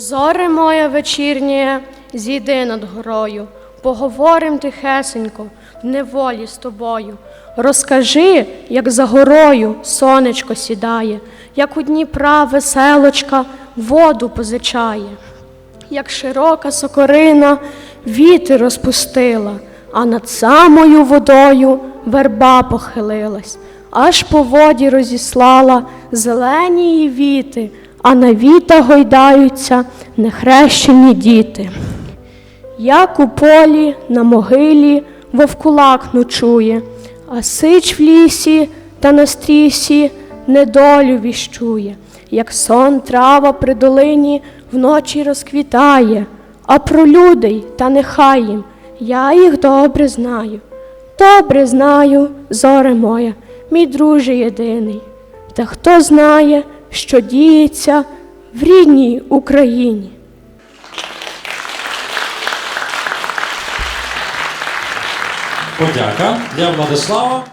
Зоре моя вечірнє, зійди над горою, поговорим тихесенько, в неволі з тобою. Розкажи, як за горою сонечко сідає, як у Дніпра веселочка воду позичає, як широка сокорина віти розпустила, а над самою водою верба похилилась, аж по воді розіслала зелені її віти, а на віта гойдаються нехрещені діти. Як у полі на могилі вовкулак ночує, а сич в лісі та на стрісі недолю віщує, як сон трава при долині вночі розквітає, а про людей та нехай їм, я їх добре знаю. Добре знаю, зоре моя, мій друже єдиний. Та хто знає, що діється в рідній Україні. Подяка для Владислава.